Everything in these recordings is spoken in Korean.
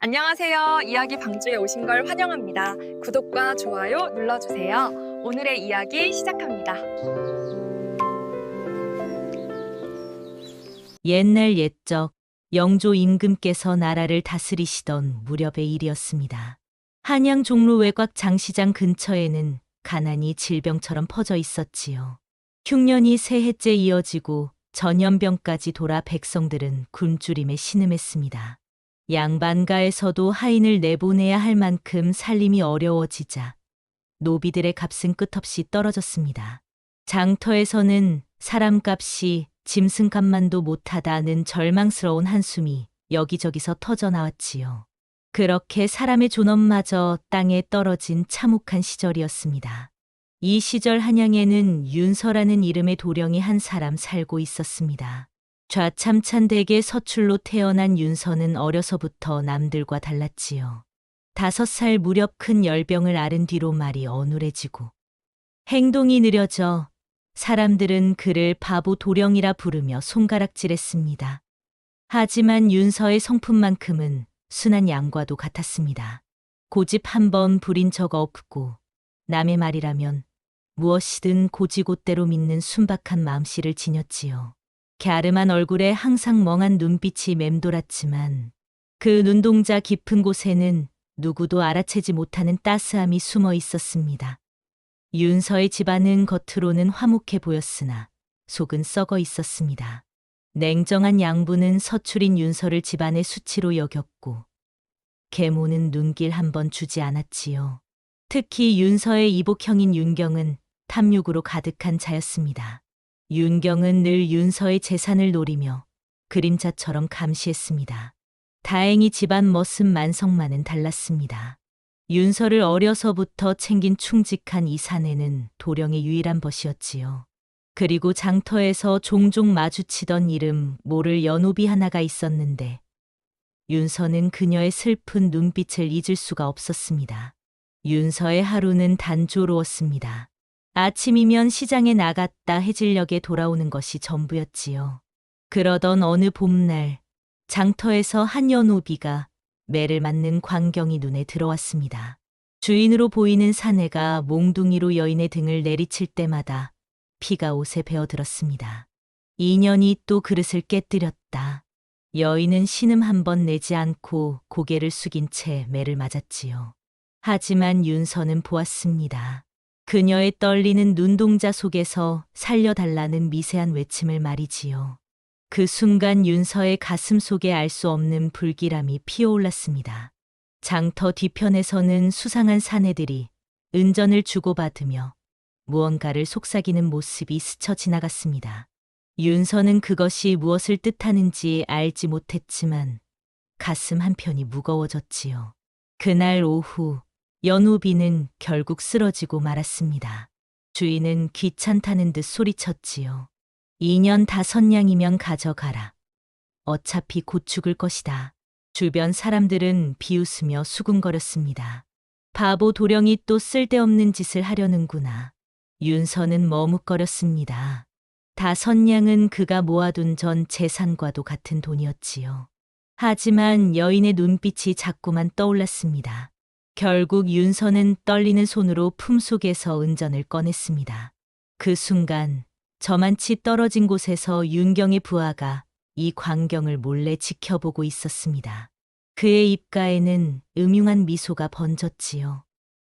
안녕하세요. 이야기 방주에 오신 걸 환영합니다. 구독과 좋아요 눌러주세요. 오늘의 이야기 시작합니다. 옛날 옛적 영조 임금께서 나라를 다스리시던 무렵의 일이었습니다. 한양 종로 외곽 장시장 근처에는 가난이 질병처럼 퍼져 있었지요. 흉년이 세 해째 이어지고 전염병까지 돌아 백성들은 굶주림에 신음했습니다. 양반가에서도 하인을 내보내야 할 만큼 살림이 어려워지자 노비들의 값은 끝없이 떨어졌습니다. 장터에서는 사람값이 짐승값만도 못하다는 절망스러운 한숨이 여기저기서 터져 나왔지요. 그렇게 사람의 존엄마저 땅에 떨어진 참혹한 시절이었습니다. 이 시절 한양에는 윤서라는 이름의 도령이 한 사람 살고 있었습니다. 좌참찬되게 서출로 태어난 윤서는 어려서부터 남들과 달랐지요. 다섯 살 무렵 큰 열병을 앓은 뒤로 말이 어눌해지고 행동이 느려져 사람들은 그를 바보 도령이라 부르며 손가락질했습니다. 하지만 윤서의 성품만큼은 순한 양과도 같았습니다. 고집 한 번 부린 적 없고 남의 말이라면 무엇이든 고지곳대로 믿는 순박한 마음씨를 지녔지요. 갸름한 얼굴에 항상 멍한 눈빛이 맴돌았지만 그 눈동자 깊은 곳에는 누구도 알아채지 못하는 따스함이 숨어 있었습니다. 윤서의 집안은 겉으로는 화목해 보였으나 속은 썩어 있었습니다. 냉정한 양부는 서출인 윤서를 집안의 수치로 여겼고 계모는 눈길 한 번 주지 않았지요. 특히 윤서의 이복형인 윤경은 탐욕으로 가득한 자였습니다. 윤경은 늘 윤서의 재산을 노리며 그림자처럼 감시했습니다. 다행히 집안 머슴 만성만은 달랐습니다. 윤서를 어려서부터 챙긴 충직한 이 사내는 도령의 유일한 벗이었지요. 그리고 장터에서 종종 마주치던 이름 모를 연호비 하나가 있었는데 윤서는 그녀의 슬픈 눈빛을 잊을 수가 없었습니다. 윤서의 하루는 단조로웠습니다. 아침이면 시장에 나갔다 해질녘에 돌아오는 것이 전부였지요. 그러던 어느 봄날 장터에서 한 연호비가 매를 맞는 광경이 눈에 들어왔습니다. 주인으로 보이는 사내가 몽둥이로 여인의 등을 내리칠 때마다 피가 옷에 배어들었습니다. 인연이 또 그릇을 깨뜨렸다. 여인은 신음 한 번 내지 않고 고개를 숙인 채 매를 맞았지요. 하지만 윤서는 보았습니다. 그녀의 떨리는 눈동자 속에서 살려달라는 미세한 외침을 말이지요. 그 순간 윤서의 가슴 속에 알 수 없는 불길함이 피어올랐습니다. 장터 뒤편에서는 수상한 사내들이 은전을 주고받으며 무언가를 속삭이는 모습이 스쳐 지나갔습니다. 윤서는 그것이 무엇을 뜻하는지 알지 못했지만 가슴 한편이 무거워졌지요. 그날 오후 연우비는 결국 쓰러지고 말았습니다. 주인은 귀찮다는 듯 소리쳤지요. 2년 다섯 냥이면 가져가라. 어차피 곧 죽을 것이다. 주변 사람들은 비웃으며 수군거렸습니다. 바보 도령이 또 쓸데없는 짓을 하려는구나. 윤서는 머뭇거렸습니다. 다섯 냥은 그가 모아둔 전 재산과도 같은 돈이었지요. 하지만 여인의 눈빛이 자꾸만 떠올랐습니다. 결국 윤서는 떨리는 손으로 품속에서 은전을 꺼냈습니다. 그 순간 저만치 떨어진 곳에서 윤경의 부하가 이 광경을 몰래 지켜보고 있었습니다. 그의 입가에는 음흉한 미소가 번졌지요.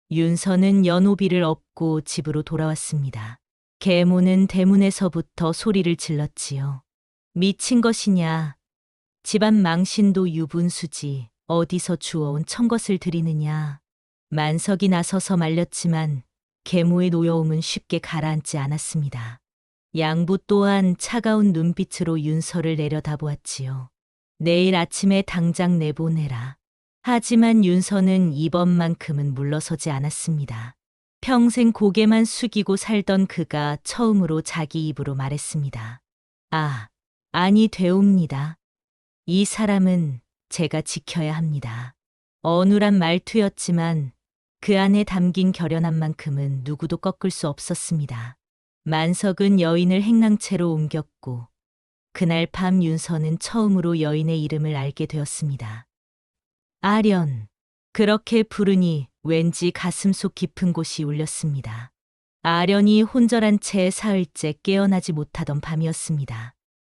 윤서는 연호비를 업고 집으로 돌아왔습니다. 계모는 대문에서부터 소리를 질렀지요. 미친 것이냐? 집안 망신도 유분수지 어디서 주워온 청것을 드리느냐? 만석이 나서서 말렸지만 계모의 노여움은 쉽게 가라앉지 않았습니다. 양부 또한 차가운 눈빛으로 윤서를 내려다보았지요. 내일 아침에 당장 내보내라. 하지만 윤서는 이번만큼은 물러서지 않았습니다. 평생 고개만 숙이고 살던 그가 처음으로 자기 입으로 말했습니다. 아, 아니 되옵니다. 이 사람은 제가 지켜야 합니다. 어눌한 말투였지만 그 안에 담긴 결연함만큼은 누구도 꺾을 수 없었습니다. 만석은 여인을 행랑채로 옮겼고 그날 밤 윤서는 처음으로 여인의 이름을 알게 되었습니다. 아련. 그렇게 부르니 왠지 가슴 속 깊은 곳이 울렸습니다. 아련이 혼절한 채 사흘째 깨어나지 못하던 밤이었습니다.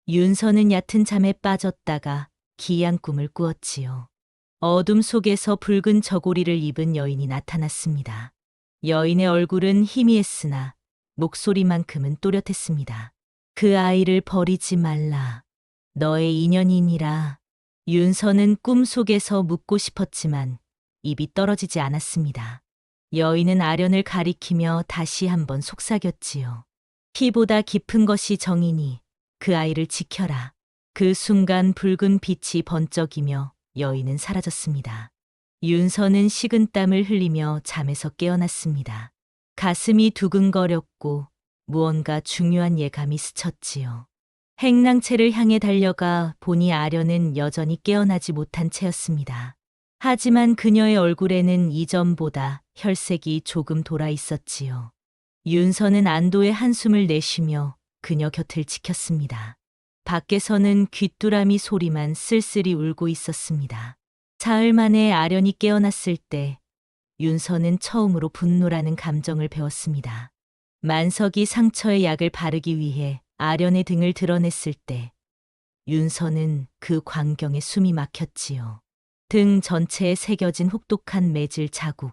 윤서는 얕은 잠에 빠졌다가 기이한 꿈을 꾸었지요. 어둠 속에서 붉은 저고리를 입은 여인이 나타났습니다. 여인의 얼굴은 희미했으나 목소리만큼은 또렷했습니다. 그 아이를 버리지 말라. 너의 인연이니라. 윤서는 꿈속에서 묻고 싶었지만 입이 떨어지지 않았습니다. 여인은 아련을 가리키며 다시 한번 속삭였지요. 피보다 깊은 것이 정이니 그 아이를 지켜라. 그 순간 붉은 빛이 번쩍이며 여인은 사라졌습니다. 윤서는 식은 땀을 흘리며 잠에서 깨어났습니다. 가슴이 두근거렸고 무언가 중요한 예감이 스쳤지요. 행랑채를 향해 달려가 보니 아련은 여전히 깨어나지 못한 채였습니다. 하지만 그녀의 얼굴에는 이전보다 혈색이 조금 돌아 있었지요. 윤서는 안도의 한숨을 내쉬며 그녀 곁을 지켰습니다. 밖에서는 귀뚜라미 소리만 쓸쓸히 울고 있었습니다. 사흘 만에 아련이 깨어났을 때 윤서는 처음으로 분노라는 감정을 배웠습니다. 만석이 상처에 약을 바르기 위해 아련의 등을 드러냈을 때 윤서는 그 광경에 숨이 막혔지요. 등 전체에 새겨진 혹독한 매질 자국.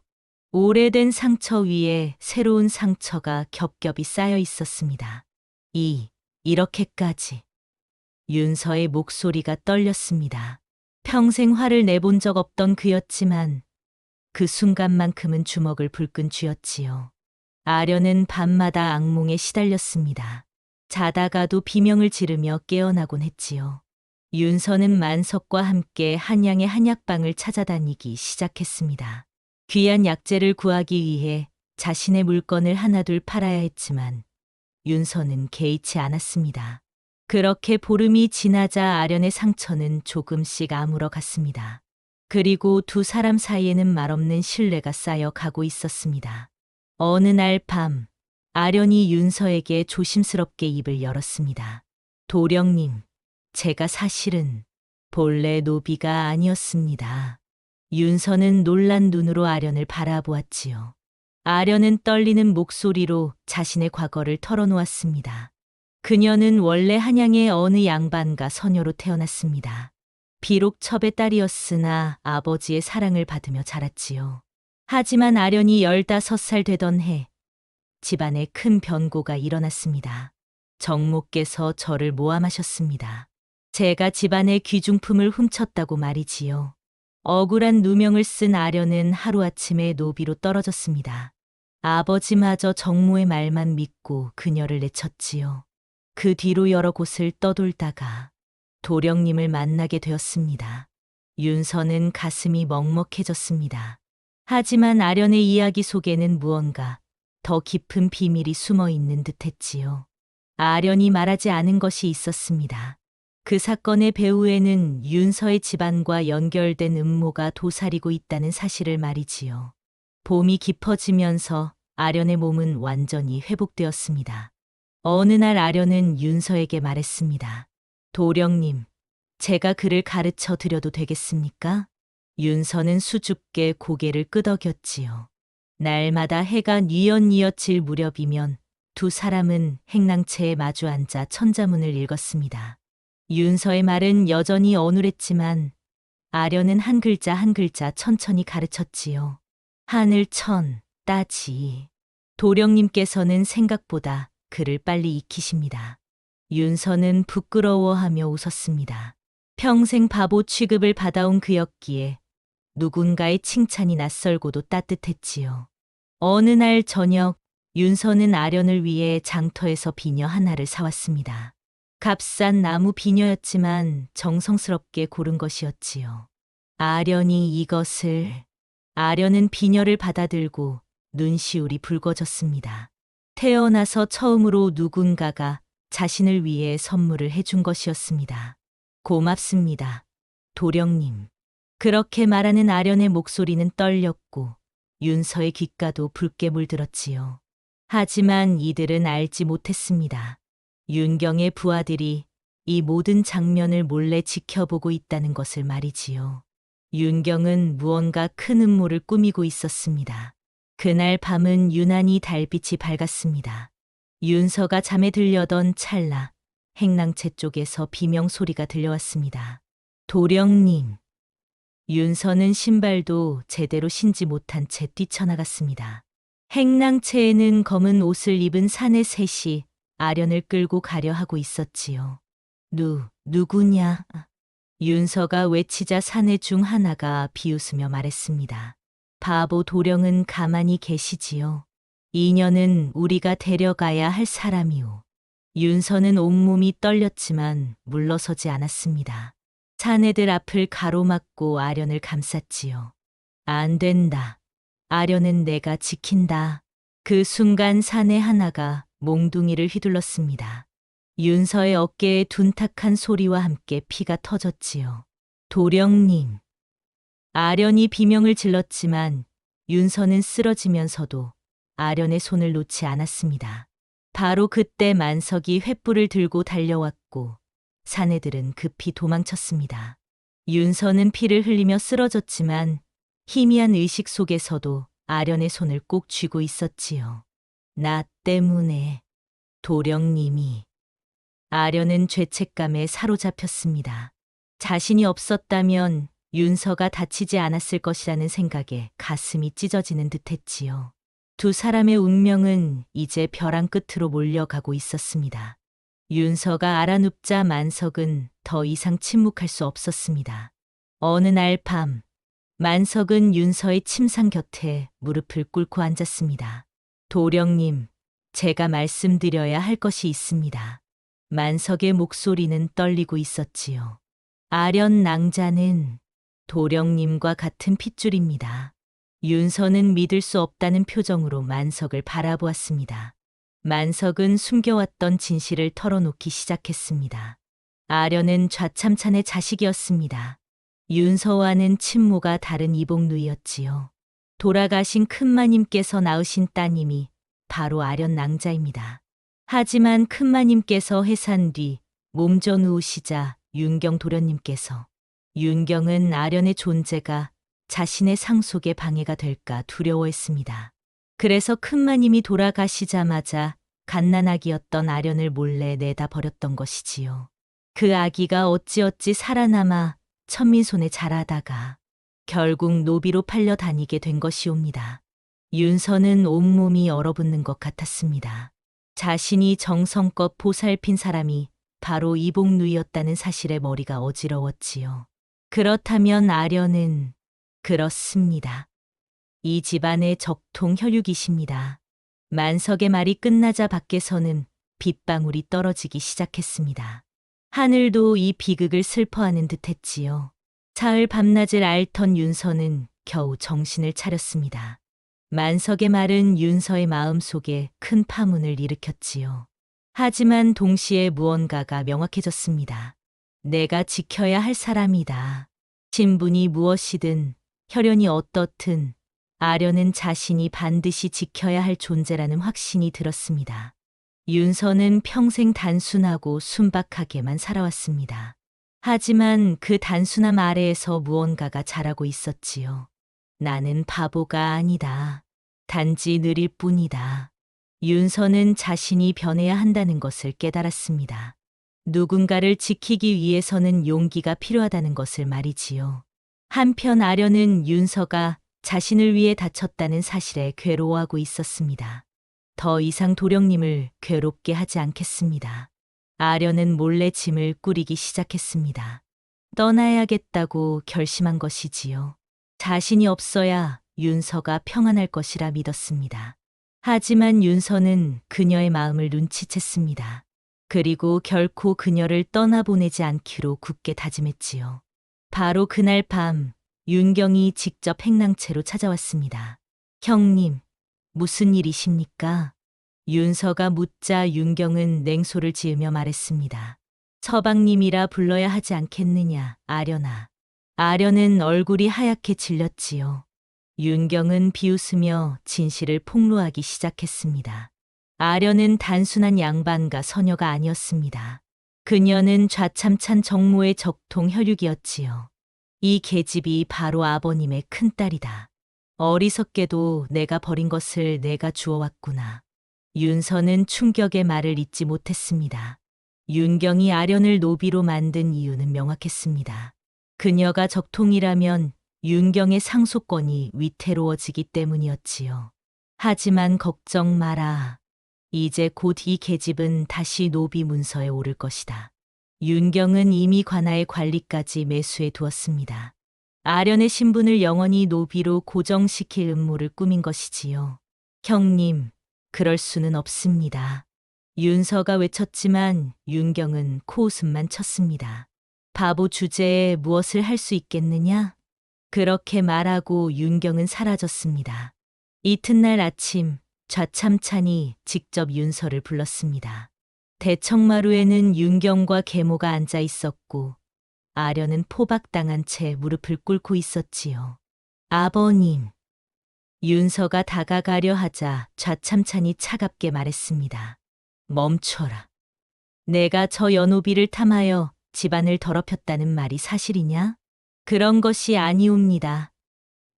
오래된 상처 위에 새로운 상처가 겹겹이 쌓여 있었습니다. 이, 이렇게까지. 윤서의 목소리가 떨렸습니다. 평생 화를 내본 적 없던 그였지만 그 순간만큼은 주먹을 불끈 쥐었지요. 아련은 밤마다 악몽에 시달렸습니다. 자다가도 비명을 지르며 깨어나곤 했지요. 윤서는 만석과 함께 한양의 한약방을 찾아다니기 시작했습니다. 귀한 약재를 구하기 위해 자신의 물건을 하나둘 팔아야 했지만 윤서는 개의치 않았습니다. 그렇게 보름이 지나자 아련의 상처는 조금씩 아물어 갔습니다. 그리고 두 사람 사이에는 말없는 신뢰가 쌓여 가고 있었습니다. 어느 날 밤, 아련이 윤서에게 조심스럽게 입을 열었습니다. 도령님, 제가 사실은 본래 노비가 아니었습니다. 윤서는 놀란 눈으로 아련을 바라보았지요. 아련은 떨리는 목소리로 자신의 과거를 털어놓았습니다. 그녀는 원래 한양의 어느 양반과 서녀로 태어났습니다. 비록 첩의 딸이었으나 아버지의 사랑을 받으며 자랐지요. 하지만 아련이 15살 되던 해, 집안에 큰 변고가 일어났습니다. 정모께서 저를 모함하셨습니다. 제가 집안의 귀중품을 훔쳤다고 말이지요. 억울한 누명을 쓴 아련은 하루아침에 노비로 떨어졌습니다. 아버지마저 정모의 말만 믿고 그녀를 내쳤지요. 그 뒤로 여러 곳을 떠돌다가 도령님을 만나게 되었습니다. 윤서는 가슴이 먹먹해졌습니다. 하지만 아련의 이야기 속에는 무언가 더 깊은 비밀이 숨어 있는 듯 했지요. 아련이 말하지 않은 것이 있었습니다. 그 사건의 배후에는 윤서의 집안과 연결된 음모가 도사리고 있다는 사실을 말이지요. 봄이 깊어지면서 아련의 몸은 완전히 회복되었습니다. 어느 날 아련은 윤서에게 말했습니다. 도령님, 제가 그를 가르쳐 드려도 되겠습니까? 윤서는 수줍게 고개를 끄덕였지요. 날마다 해가 뉘엿뉘엿질 무렵이면 두 사람은 행랑채에 마주 앉아 천자문을 읽었습니다. 윤서의 말은 여전히 어눌했지만 아련은 한 글자 한 글자 천천히 가르쳤지요. 하늘 천, 따지. 도령님께서는 생각보다 글을 빨리 익히십니다. 윤서는 부끄러워하며 웃었습니다. 평생 바보 취급을 받아온 그였기에 누군가의 칭찬이 낯설고도 따뜻했지요. 어느 날 저녁 윤서는 아련을 위해 장터에서 비녀 하나를 사왔습니다. 값싼 나무 비녀였지만 정성스럽게 고른 것이었지요. 아련이 이것을 아련은 비녀를 받아들고 눈시울이 붉어졌습니다. 태어나서 처음으로 누군가가 자신을 위해 선물을 해준 것이었습니다. 고맙습니다. 도령님. 그렇게 말하는 아련의 목소리는 떨렸고 윤서의 귓가도 붉게 물들었지요. 하지만 이들은 알지 못했습니다. 윤경의 부하들이 이 모든 장면을 몰래 지켜보고 있다는 것을 말이지요. 윤경은 무언가 큰 음모를 꾸미고 있었습니다. 그날 밤은 유난히 달빛이 밝았습니다. 윤서가 잠에 들려던 찰나 행랑채 쪽에서 비명 소리가 들려왔습니다. 도령님. 윤서는 신발도 제대로 신지 못한 채 뛰쳐나갔습니다. 행랑채에는 검은 옷을 입은 사내 셋이 아련을 끌고 가려 하고 있었지요. 누, 누구냐? 윤서가 외치자 사내 중 하나가 비웃으며 말했습니다. 바보 도령은 가만히 계시지요. 이녀는 우리가 데려가야 할 사람이오. 윤서는 온몸이 떨렸지만 물러서지 않았습니다. 사내들 앞을 가로막고 아련을 감쌌지요. 안 된다. 아련은 내가 지킨다. 그 순간 사내 하나가 몽둥이를 휘둘렀습니다. 윤서의 어깨에 둔탁한 소리와 함께 피가 터졌지요. 도령님. 아련이 비명을 질렀지만 윤서는 쓰러지면서도 아련의 손을 놓지 않았습니다. 바로 그때 만석이 횃불을 들고 달려왔고 사내들은 급히 도망쳤습니다. 윤서는 피를 흘리며 쓰러졌지만 희미한 의식 속에서도 아련의 손을 꼭 쥐고 있었지요. 나 때문에 도령님이 아련은 죄책감에 사로잡혔습니다. 자신이 없었다면 윤서가 다치지 않았을 것이라는 생각에 가슴이 찢어지는 듯했지요. 두 사람의 운명은 이제 벼랑 끝으로 몰려가고 있었습니다. 윤서가 알아눕자 만석은 더 이상 침묵할 수 없었습니다. 어느 날 밤, 만석은 윤서의 침상 곁에 무릎을 꿇고 앉았습니다. 도령님, 제가 말씀드려야 할 것이 있습니다. 만석의 목소리는 떨리고 있었지요. 아련 낭자는 도령님과 같은 핏줄입니다. 윤서는 믿을 수 없다는 표정으로 만석을 바라보았습니다. 만석은 숨겨왔던 진실을 털어놓기 시작했습니다. 아련은 좌참찬의 자식이었습니다. 윤서와는 친모가 다른 이복누이였지요. 돌아가신 큰마님께서 낳으신 따님이 바로 아련 낭자입니다. 하지만 큰마님께서 해산 뒤 몸져 누우시자 윤경 도련님께서 윤경은 아련의 존재가 자신의 상속에 방해가 될까 두려워했습니다. 그래서 큰마님이 돌아가시자마자 갓난아기였던 아련을 몰래 내다 버렸던 것이지요. 그 아기가 어찌어찌 살아남아 천민 손에 자라다가 결국 노비로 팔려 다니게 된 것이옵니다. 윤서는 온몸이 얼어붙는 것 같았습니다. 자신이 정성껏 보살핀 사람이 바로 이복누이였다는 사실에 머리가 어지러웠지요. 그렇다면 아련은 그렇습니다. 이 집안의 적통 혈육이십니다. 만석의 말이 끝나자 밖에서는 빗방울이 떨어지기 시작했습니다. 하늘도 이 비극을 슬퍼하는 듯했지요. 사흘 밤낮을 앓던 윤서는 겨우 정신을 차렸습니다. 만석의 말은 윤서의 마음 속에 큰 파문을 일으켰지요. 하지만 동시에 무언가가 명확해졌습니다. 내가 지켜야 할 사람이다. 신분이 무엇이든 혈연이 어떻든 아련은 자신이 반드시 지켜야 할 존재라는 확신이 들었습니다. 윤서는 평생 단순하고 순박하게만 살아왔습니다. 하지만 그 단순함 아래에서 무언가가 자라고 있었지요. 나는 바보가 아니다. 단지 느릴 뿐이다. 윤서는 자신이 변해야 한다는 것을 깨달았습니다. 누군가를 지키기 위해서는 용기가 필요하다는 것을 말이지요. 한편 아련은 윤서가 자신을 위해 다쳤다는 사실에 괴로워하고 있었습니다. 더 이상 도령님을 괴롭게 하지 않겠습니다. 아련은 몰래 짐을 꾸리기 시작했습니다. 떠나야겠다고 결심한 것이지요. 자신이 없어야 윤서가 평안할 것이라 믿었습니다. 하지만 윤서는 그녀의 마음을 눈치챘습니다. 그리고 결코 그녀를 떠나보내지 않기로 굳게 다짐했지요. 바로 그날 밤 윤경이 직접 행랑채로 찾아왔습니다. 형님, 무슨 일이십니까? 윤서가 묻자 윤경은 냉소를 지으며 말했습니다. 서방님이라 불러야 하지 않겠느냐, 아련아. 아련은 얼굴이 하얗게 질렸지요. 윤경은 비웃으며 진실을 폭로하기 시작했습니다. 아련은 단순한 양반과 서녀가 아니었습니다. 그녀는 좌참찬 정모의 적통 혈육이었지요. 이 계집이 바로 아버님의 큰딸이다. 어리석게도 내가 버린 것을 내가 주워왔구나. 윤서는 충격의 말을 잊지 못했습니다. 윤경이 아련을 노비로 만든 이유는 명확했습니다. 그녀가 적통이라면 윤경의 상속권이 위태로워지기 때문이었지요. 하지만 걱정 마라. 이제 곧 이 계집은 다시 노비 문서에 오를 것이다. 윤경은 이미 관아의 관리까지 매수해 두었습니다. 아련의 신분을 영원히 노비로 고정시킬 음모를 꾸민 것이지요. 형님, 그럴 수는 없습니다. 윤서가 외쳤지만 윤경은 코웃음만 쳤습니다. 바보 주제에 무엇을 할 수 있겠느냐? 그렇게 말하고 윤경은 사라졌습니다. 이튿날 아침 좌참찬이 직접 윤서를 불렀습니다. 대청마루에는 윤경과 계모가 앉아 있었고 아련은 포박당한 채 무릎을 꿇고 있었지요. 아버님. 윤서가 다가가려 하자 좌참찬이 차갑게 말했습니다. 멈춰라. 내가 저 연호비를 탐하여 집안을 더럽혔다는 말이 사실이냐? 그런 것이 아니옵니다.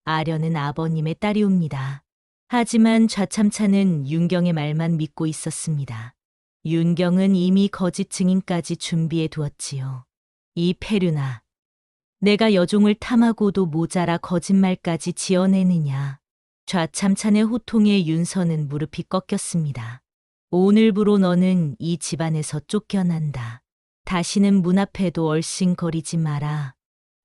아련은 아버님의 딸이옵니다. 하지만 좌참찬은 윤경의 말만 믿고 있었습니다. 윤경은 이미 거짓 증인까지 준비해 두었지요. 이 페류나. 내가 여종을 탐하고도 모자라 거짓말까지 지어내느냐. 좌참찬의 호통에 윤서는 무릎이 꺾였습니다. 오늘부로 너는 이 집안에서 쫓겨난다. 다시는 문 앞에도 얼씬거리지 마라.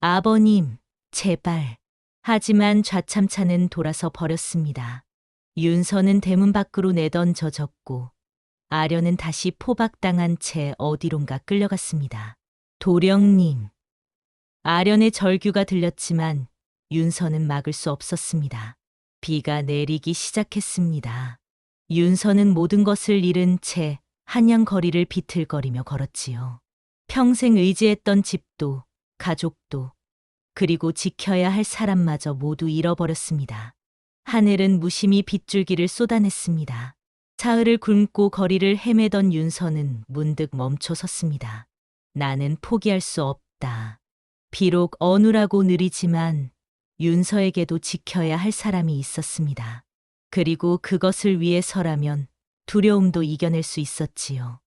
아버님, 제발. 하지만 좌참찬은 돌아서 버렸습니다. 윤서는 대문 밖으로 내던져 졌고 아련은 다시 포박당한 채 어디론가 끌려갔습니다. 도령님. 아련의 절규가 들렸지만 윤서는 막을 수 없었습니다. 비가 내리기 시작했습니다. 윤서는 모든 것을 잃은 채 한양 거리를 비틀거리며 걸었지요. 평생 의지했던 집도, 가족도, 그리고 지켜야 할 사람마저 모두 잃어버렸습니다. 하늘은 무심히 빗줄기를 쏟아냈습니다. 사흘을 굶고 거리를 헤매던 윤서는 문득 멈춰 섰습니다. 나는 포기할 수 없다. 비록 어눌하고 느리지만 윤서에게도 지켜야 할 사람이 있었습니다. 그리고 그것을 위해서라면 두려움도 이겨낼 수 있었지요.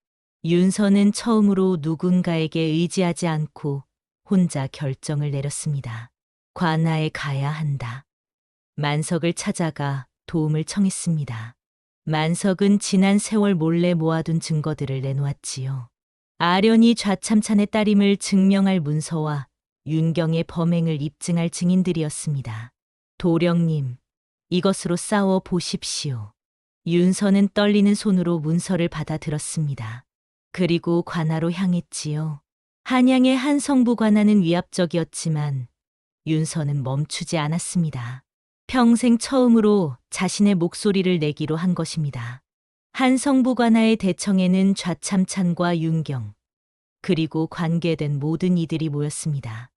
윤서는 처음으로 누군가에게 의지하지 않고 혼자 결정을 내렸습니다. 관아에 가야 한다. 만석을 찾아가 도움을 청했습니다. 만석은 지난 세월 몰래 모아둔 증거들을 내놓았지요. 아련이 좌참찬의 딸임을 증명할 문서와 윤경의 범행을 입증할 증인들이었습니다. 도령님, 이것으로 싸워 보십시오. 윤서는 떨리는 손으로 문서를 받아 들었습니다. 그리고 관아로 향했지요. 한양의 한 성부 관아는 위압적이었지만 윤서는 멈추지 않았습니다. 평생 처음으로 자신의 목소리를 내기로 한 것입니다. 한 성부 관아의 대청에는 좌참찬과 윤경, 그리고 관계된 모든 이들이 모였습니다.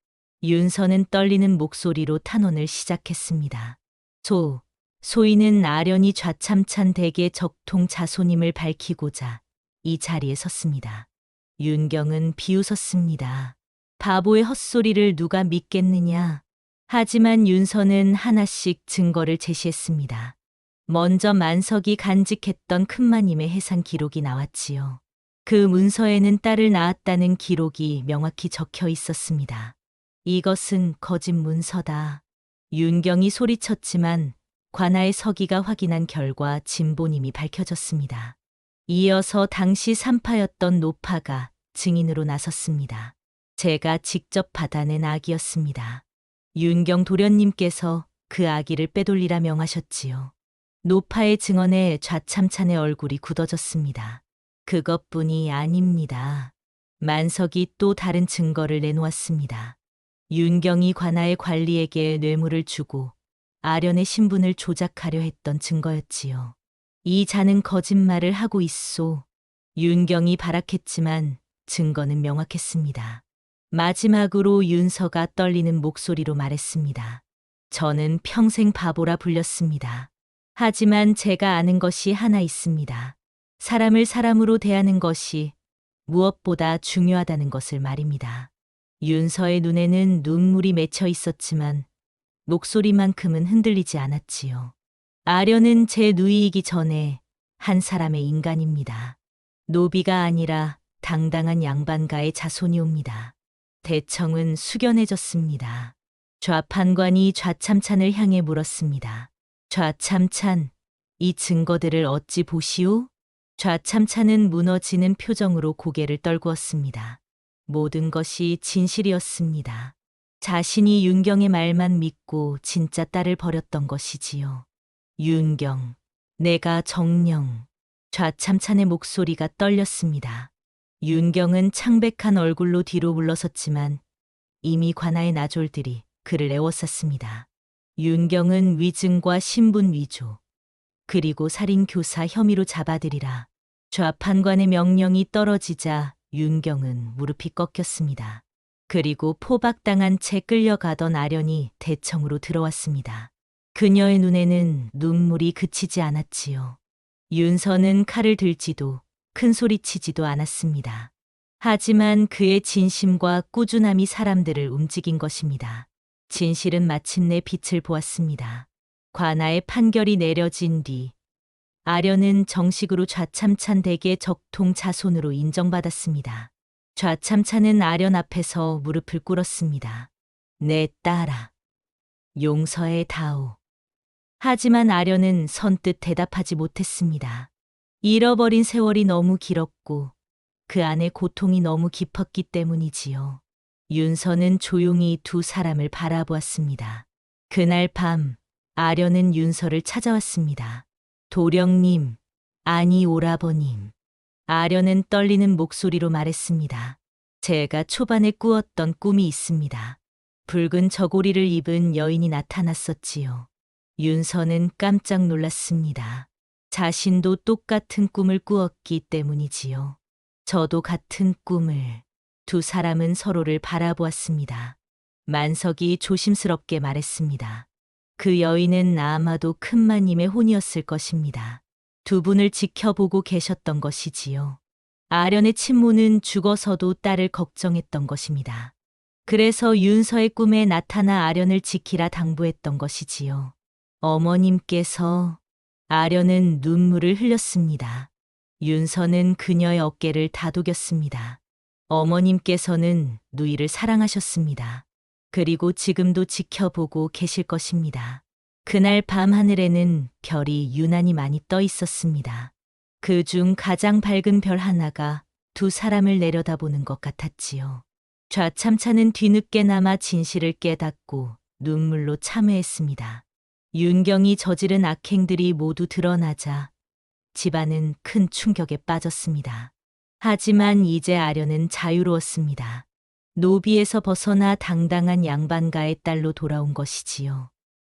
윤서는 떨리는 목소리로 탄원을 시작했습니다. 소, 소인은 아련이 좌참찬 댁의 적통 자손임을 밝히고자 이 자리에 섰습니다. 윤경은 비웃었습니다. 바보의 헛소리를 누가 믿겠느냐. 하지만 윤서는 하나씩 증거를 제시했습니다. 먼저 만석이 간직했던 큰마님의 해상 기록이 나왔지요. 그 문서에는 딸을 낳았다는 기록이 명확히 적혀 있었습니다. 이것은 거짓 문서다. 윤경이 소리쳤지만 관아의 서기가 확인한 결과 진보님이 밝혀졌습니다. 이어서 당시 산파였던 노파가 증인으로 나섰습니다. 제가 직접 받아낸 악이었습니다. 윤경 도련님께서 그 아기를 빼돌리라 명하셨지요. 노파의 증언에 좌참찬의 얼굴이 굳어졌습니다. 그것뿐이 아닙니다. 만석이 또 다른 증거를 내놓았습니다. 윤경이 관아의 관리에게 뇌물을 주고 아련의 신분을 조작하려 했던 증거였지요. 이 자는 거짓말을 하고 있소. 윤경이 발악했지만 증거는 명확했습니다. 마지막으로 윤서가 떨리는 목소리로 말했습니다. 저는 평생 바보라 불렸습니다. 하지만 제가 아는 것이 하나 있습니다. 사람을 사람으로 대하는 것이 무엇보다 중요하다는 것을 말입니다. 윤서의 눈에는 눈물이 맺혀 있었지만 목소리만큼은 흔들리지 않았지요. 아련은 제 누이이기 전에 한 사람의 인간입니다. 노비가 아니라 당당한 양반가의 자손이옵니다. 대청은 숙연해졌습니다. 좌판관이 좌참찬을 향해 물었습니다. 좌참찬, 이 증거들을 어찌 보시오? 좌참찬은 무너지는 표정으로 고개를 떨구었습니다. 모든 것이 진실이었습니다. 자신이 윤경의 말만 믿고 진짜 딸을 버렸던 것이지요. 윤경, 내가 정령. 좌참찬의 목소리가 떨렸습니다. 윤경은 창백한 얼굴로 뒤로 물러섰지만 이미 관아의 나졸들이 그를 애워쌌습니다. 윤경은 위증과 신분 위조, 그리고 살인 교사 혐의로 잡아들이라. 좌판관의 명령이 떨어지자 윤경은 무릎이 꺾였습니다. 그리고 포박당한 채 끌려가던 아련이 대청으로 들어왔습니다. 그녀의 눈에는 눈물이 그치지 않았지요. 윤서는 칼을 들지도 큰 소리 치지도 않았습니다. 하지만 그의 진심과 꾸준함이 사람들을 움직인 것입니다. 진실은 마침내 빛을 보았습니다. 관아의 판결이 내려진 뒤 아련은 정식으로 좌참찬 댁의 적통 자손으로 인정받았습니다. 좌참찬은 아련 앞에서 무릎을 꿇었습니다. 내 딸아. 용서의 다오. 하지만 아련은 선뜻 대답하지 못했습니다. 잃어버린 세월이 너무 길었고 그 안에 고통이 너무 깊었기 때문이지요. 윤서는 조용히 두 사람을 바라보았습니다. 그날 밤 아련은 윤서를 찾아왔습니다. 도령님, 아니 오라버님. 아련은 떨리는 목소리로 말했습니다. 제가 초반에 꾸었던 꿈이 있습니다. 붉은 저고리를 입은 여인이 나타났었지요. 윤서는 깜짝 놀랐습니다. 자신도 똑같은 꿈을 꾸었기 때문이지요. 저도 같은 꿈을. 두 사람은 서로를 바라보았습니다. 만석이 조심스럽게 말했습니다. 그 여인은 아마도 큰마님의 혼이었을 것입니다. 두 분을 지켜보고 계셨던 것이지요. 아련의 친모는 죽어서도 딸을 걱정했던 것입니다. 그래서 윤서의 꿈에 나타나 아련을 지키라 당부했던 것이지요. 어머님께서 아련은 눈물을 흘렸습니다. 윤서는 그녀의 어깨를 다독였습니다. 어머님께서는 누이를 사랑하셨습니다. 그리고 지금도 지켜보고 계실 것입니다. 그날 밤 하늘에는 별이 유난히 많이 떠 있었습니다. 그 중 가장 밝은 별 하나가 두 사람을 내려다보는 것 같았지요. 좌참차는 뒤늦게나마 진실을 깨닫고 눈물로 참회했습니다. 윤경이 저지른 악행들이 모두 드러나자 집안은 큰 충격에 빠졌습니다. 하지만 이제 아련은 자유로웠습니다. 노비에서 벗어나 당당한 양반가의 딸로 돌아온 것이지요.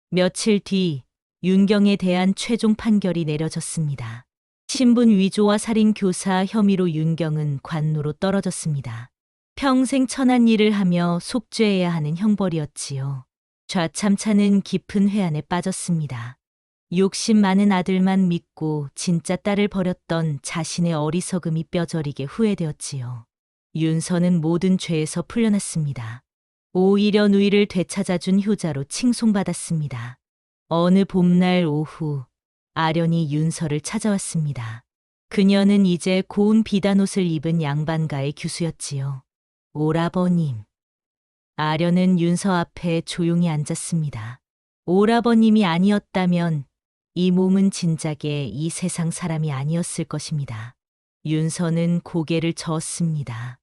며칠 뒤 윤경에 대한 최종 판결이 내려졌습니다. 신분 위조와 살인 교사 혐의로 윤경은 관노로 떨어졌습니다. 평생 천한 일을 하며 속죄해야 하는 형벌이었지요. 좌참차는 깊은 회한에 빠졌습니다. 욕심 많은 아들만 믿고 진짜 딸을 버렸던 자신의 어리석음이 뼈저리게 후회되었지요. 윤서는 모든 죄에서 풀려났습니다. 오히려 누이를 되찾아준 효자로 칭송받았습니다. 어느 봄날 오후 아련이 윤서를 찾아왔습니다. 그녀는 이제 고운 비단 옷을 입은 양반가의 규수였지요. 오라버님. 아련은 윤서 앞에 조용히 앉았습니다. 오라버님이 아니었다면 이 몸은 진작에 이 세상 사람이 아니었을 것입니다. 윤서는 고개를 저었습니다.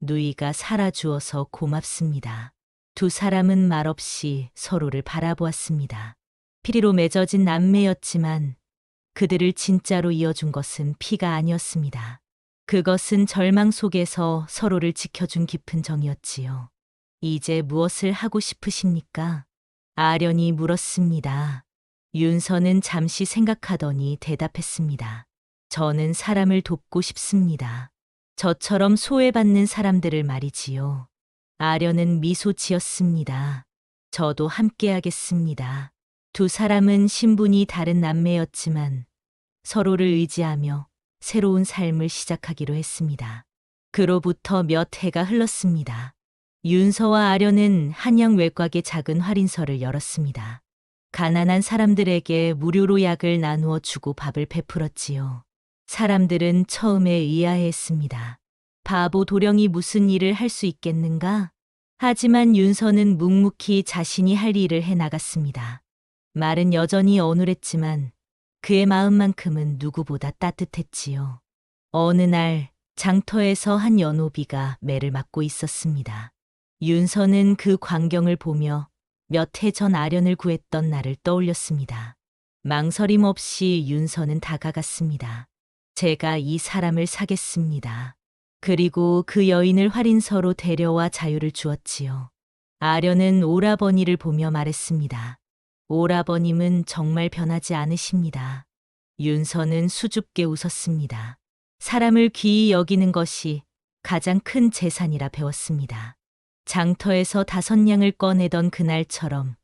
누이가 살아주어서 고맙습니다. 두 사람은 말없이 서로를 바라보았습니다. 피리로 맺어진 남매였지만 그들을 진짜로 이어준 것은 피가 아니었습니다. 그것은 절망 속에서 서로를 지켜준 깊은 정이었지요. 이제 무엇을 하고 싶으십니까? 아련이 물었습니다. 윤서는 잠시 생각하더니 대답했습니다. 저는 사람을 돕고 싶습니다. 저처럼 소외받는 사람들을 말이지요. 아련은 미소 지었습니다. 저도 함께하겠습니다. 두 사람은 신분이 다른 남매였지만 서로를 의지하며 새로운 삶을 시작하기로 했습니다. 그로부터 몇 해가 흘렀습니다. 윤서와 아련은 한양 외곽의 작은 할인서를 열었습니다. 가난한 사람들에게 무료로 약을 나누어 주고 밥을 베풀었지요. 사람들은 처음에 의아해했습니다. 바보 도령이 무슨 일을 할 수 있겠는가? 하지만 윤서는 묵묵히 자신이 할 일을 해 나갔습니다. 말은 여전히 어눌했지만 그의 마음만큼은 누구보다 따뜻했지요. 어느 날 장터에서 한 연호비가 매를 맞고 있었습니다. 윤서는 그 광경을 보며 몇 해 전 아련을 구했던 날을 떠올렸습니다. 망설임 없이 윤서는 다가갔습니다. 제가 이 사람을 사겠습니다. 그리고 그 여인을 활인서로 데려와 자유를 주었지요. 아련은 오라버니를 보며 말했습니다. 오라버님은 정말 변하지 않으십니다. 윤서는 수줍게 웃었습니다. 사람을 귀히 여기는 것이 가장 큰 재산이라 배웠습니다. 장터에서 다섯 양을 꺼내던 그날처럼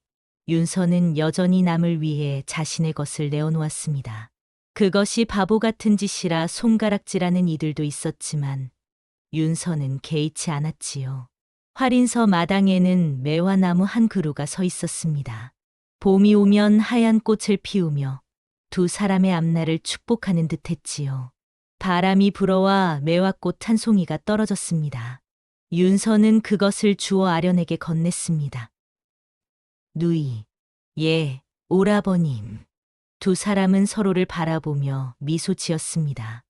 윤서는 여전히 남을 위해 자신의 것을 내어놓았습니다. 그것이 바보 같은 짓이라 손가락질하는 이들도 있었지만 윤서는 개의치 않았지요. 활인서 마당에는 매화나무 한 그루가 서 있었습니다. 봄이 오면 하얀 꽃을 피우며 두 사람의 앞날을 축복하는 듯 했지요. 바람이 불어와 매화꽃 한 송이가 떨어졌습니다. 윤서는 그것을 주어 아련에게 건넸습니다. 누이, 예, 오라버님. 두 사람은 서로를 바라보며 미소 지었습니다.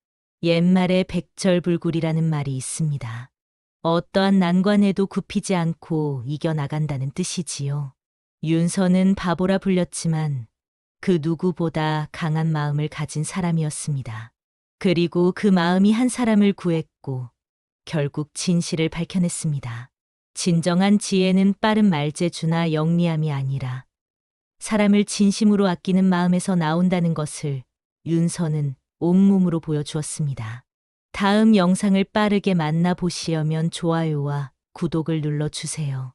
옛말에 백절불굴이라는 말이 있습니다. 어떠한 난관에도 굽히지 않고 이겨나간다는 뜻이지요. 윤서는 바보라 불렸지만 그 누구보다 강한 마음을 가진 사람이었습니다. 그리고 그 마음이 한 사람을 구했고 결국 진실을 밝혀냈습니다. 진정한 지혜는 빠른 말재주나 영리함이 아니라 사람을 진심으로 아끼는 마음에서 나온다는 것을 윤서는 온몸으로 보여주었습니다. 다음 영상을 빠르게 만나보시려면 좋아요와 구독을 눌러주세요.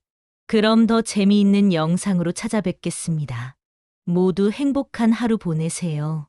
그럼 더 재미있는 영상으로 찾아뵙겠습니다. 모두 행복한 하루 보내세요.